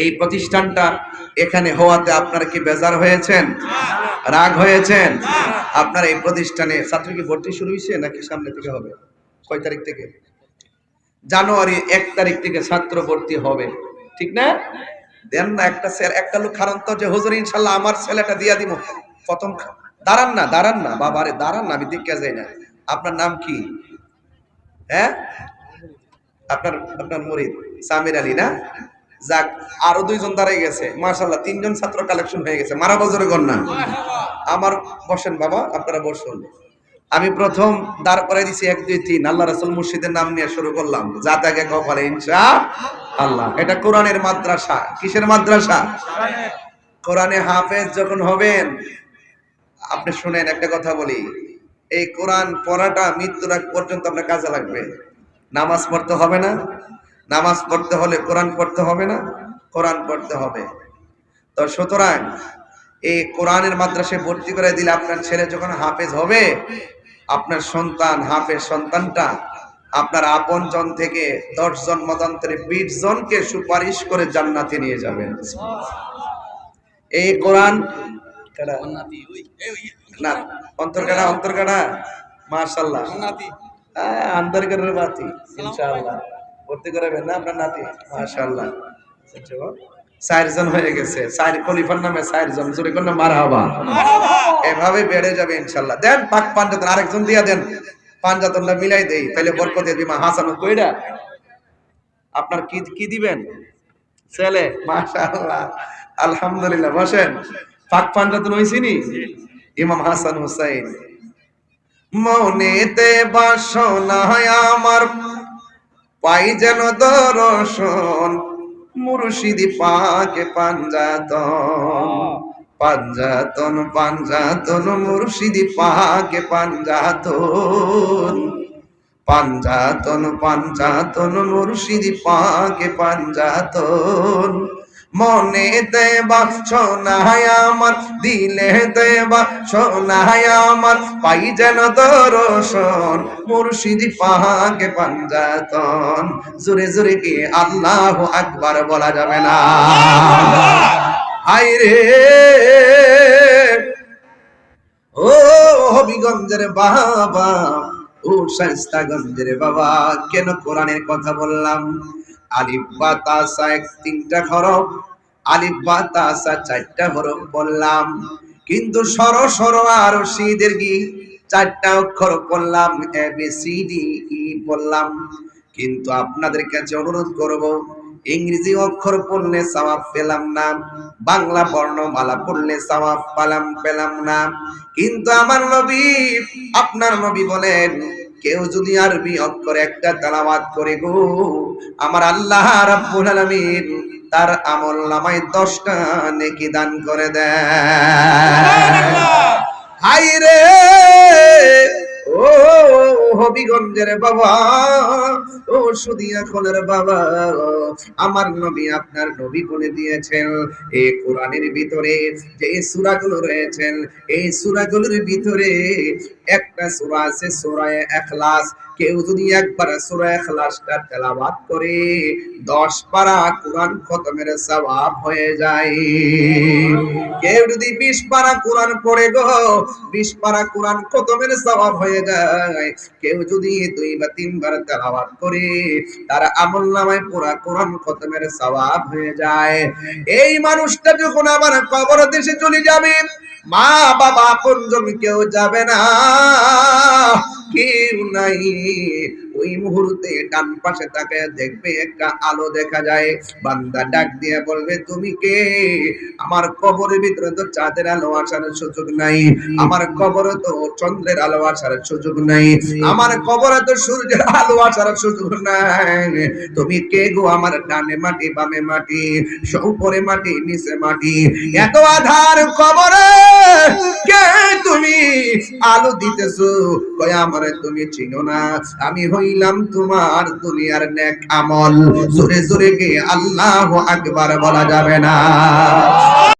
এই প্রতিষ্ঠানটা এখানে হওয়াতে আপনারা কি বেজার হয়েছেন? রাগ হয়েছেন? আপনার এই প্রতিষ্ঠানে ছাত্র কি ভর্তি শুরু হয়েছে নাকি সামনে থেকে হবে? কয় তারিখ থেকে? জানুয়ারি এক তারিখ থেকে ছাত্র ভর্তি হবে। ঠিক না? দেন না, একটা একটা লোক খারান তো যে, হুজুর, ইনশাল্লাহ আমার ছেলেটা দিয়া দিব প্রথম দাঁড়ান না দাঁড়ান না বাবারে দাঁড়ান না, আমি দেখতে যাই না। আপনার নাম কি? হ্যাঁ? আপনার আপনার মরিদ সামির আলী না? যাক, আরও দুইজন দাঁড়াই গেছে। মার্শাল্লাহ তিনজন ছাত্র কালেকশন হয়ে গেছে। মারা বজরে কন্যা আমার বসেন বাবা, আপনারা বসুন। আমি প্রথম দাঁড় করাই দিছি এক, দুই, তিন। আল্লাহ রাসুল মুর্শিদের নাম নিয়ে শুরু করলাম। যা তাকে কপালে ইনশা আল্লাহ। এটা কোরআনের মাদ্রাসা। কিসের মাদ্রাসা? কোরআনে হাফেজ যখন হবেন, আপনি শুনেন, একটা কথা বলি। এই কোরআন পড়াটা মৃত্যুর আগ পর্যন্ত আপনার কাজে লাগবে। নামাজ পড়তে হবে না। নামাজ পড়তে হলে কোরআন পড়তে হবে না? কোরআন পড়তে হবে। তো সুতরাং এই কোরআনের মাদ্রাসায় ভর্তি করে দিলে আপনার ছেলে যখন হাফেজ হবে আপনার সন্তান হাফেজ সন্তানটা আপনার আপন জন থেকে দশ জন মতান্তরে বিশ জনকে সুপারিশ করে জান্নাতে নিয়ে যাবেন। এই কোরআন কারা? না অন্তর্কাটা অন্তর্কাটা মার্শাল্লাহ আন্তর্কাটের বাতি ইনশাআল্লাহ। ভর্তি করাবেন না আপনার নাতি। মার্শাল্লাহ চারজন হয়ে গেছে। চার খলিফার নামে চারজন। জোরে কোন মার এভাবে বেড়ে যাবে ইনশাল্লাহ দেন পাক পাঞ্জাতন আরেকজন দিয়া দেন। পাঞ্জাতনটা মিলাই দেই। তাহলে বরকত দিমা। হাসান কইরা? আপনার কি কি দিবেন? ছেলে? মাশাআল্লাহ। আলহামদুলিল্লাহ। বসেন। পাক পাঞ্জাতন হইছিনি ইমাম হাসান হুসাইন। মনেতে বাসনা আমার। পাই যেন দর্শন, মুর্শিদি পাকে পাঞ্জাতন। পাঞ্জাতন পাঞ্জাতন, মুর্শিদি পাকে পাঞ্জাতন। পাঞ্জাতন পাঞ্জাতন, মুর্শিদি পাকে পাঞ্জাতন। মনে দেবা সোনায় আমার, দিলে দেবা সোনায় আমার। পাই যেন দর্শন, মুর্শিদি পাহাকে পাঞ্জাতন। জোরে জোরে কি আল্লাহ আকবার বলা যাবে না? হাই রে! ও হবিগঞ্জের বাবা ও শাস্তাগঞ্জের বাবা, কেন কোরআনের কথা বললাম? আলিফ বা তাসা এক তিনটা হরফ, আলিফ বা তাসা চারটা হরফ বললাম। কিন্তু সর সর আর সিদের কি? চারটা অক্ষর বললাম এ বি সি ডি বললাম। কিন্তু আপনাদের কাছে অনুরোধ করব ইংরেজি অক্ষর পড়লে সওয়াব পেলাম না বাংলা বর্ণমালা পড়লে সওয়াব পেলাম পেলাম না। কিন্তু আমার নবী আপনার নবী বলেন কেউ যদি আরবি অক্ষর একটা তেলাওয়াত করে গো আমার আল্লাহ রাব্বুল আলামিন তার আমল নামায় দশটা নেকি দান করে দেয় হাই রে ও হবিগঞ্জের বাবা। ও সুদিয়া খোলের বাবা। আমার নবী আপনার নবী বলে দিয়েছেন এই কোরআনের ভিতরে যে সূরাগুলো রয়েছেন, এই সূরাগুলোর ভিতরে একটা সূরা আছে সূরা ইখলাস কেউ যদি একবার সূরা ইখলাসটা তেলাওয়াত করে 10 পারা কোরআন খতমের সওয়াব হয়ে যায়। কেউ যদি 20 পারা কোরআন পড়ে গো 20 পারা কোরআন খতমের সওয়াব হয়ে যায়। কেউ যদি দুই বা তিনবার তেলাওয়াত করে, তার আমল নামায় পুরা কোরআন খতমের সওয়াব হয়ে যায়। এই মানুষটা যখন আমার কবর দেশে চলে যাবে মা বাবা আপনজন কেউ যাবে না। কেউ নাই ওই মুহূর্তে ডান পাশে তাকে দেখবে একটা আলো দেখা যায়। বান্দা ডাক দিয়ে বলবে, তুমি কে? আমার কবরের ভিতরে তো চাঁদের আলো আসার সুযোগ নাই। আমার কবরে তো চন্দ্রের আলো আসার সুযোগ নাই। আমার কবরে তো সূর্যের আলো আসার সুযোগ নাই। তুমি কে গো আমার ডানে মাটি, বামে মাটি, উপরে মাটি, নিচে মাটি? এত আধার কবরে কে তুমি আলো দিতেছো? কয়, আমারে তুমি চিনো না। আমি হইলাম তোমার দুনিয়ার নেক আমল। জোরে জোরে গে আল্লাহ আকবার বলা যাবে না।